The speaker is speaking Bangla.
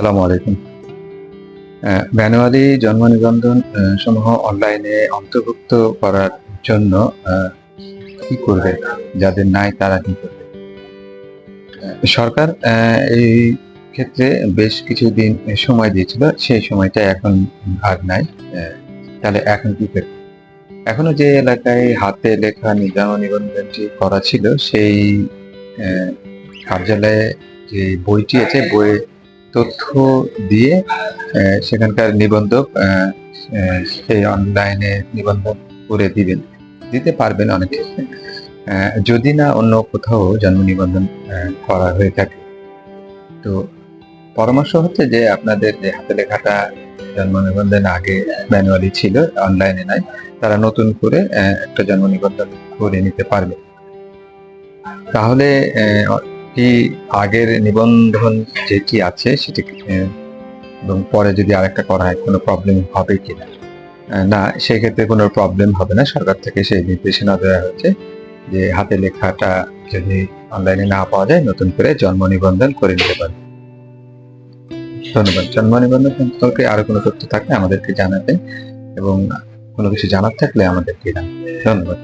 সালামু আলাইকুম। ম্যানুয়ালি জন্ম নিবন্ধন সমূহ অনলাইনে অন্তর্ভুক্ত করার জন্য কি করবে? যাদের নাই তারা কি করবে? সরকার এই ক্ষেত্রে বেশ কিছুদিন সময় দিয়েছিল, সেই সময়টা এখন ভাগ নাই। তাহলে এখন কি করবে? এখনও যে এলাকায় হাতে লেখা জন্ম নিবন্ধনটি করা ছিল, সেই কার্যালয়ে যে বইটি আছে বই তথ্য দিয়ে সেখানকার নিবন্ধক সেই অনলাইনে নিবন্ধন করে দিবেন। দিতে পারবেন অনেক ক্ষেত্রে। যদি না অন্য কোথাও জন্ম নিবন্ধন করা হয়ে থাকে। তো পরামর্শ হচ্ছে যে আপনাদের যে হাতে লেখাটা জন্ম নিবন্ধন আগে ম্যানুয়ালি ছিল অনলাইনে নাই, তারা নতুন করে একটা জন্ম নিবন্ধন করে নিতে পারবে। তাহলে কি আগের নিবন্ধন যেটি আছে সেটি এবং পরে যদি আরেকটা করা হয় কোনো প্রবলেম হবে কিনা? আহ, না সেক্ষেত্রে কোনো প্রবলেম হবে না। সরকার থেকে সেই নির্দেশনা দেওয়া হয়েছে যে হাতে লেখাটা যদি অনলাইনে না পাওয়া যায় নতুন করে জন্ম নিবন্ধন করে নিতে পারে ধন্যবাদ। জন্ম নিবন্ধন সম্পর্কে আরও কোনো তথ্য থাকলে আমাদেরকে জানাবেন এবং কোনো কিছু জানার থাকলে আমাদেরকে জানাবেন ধন্যবাদ।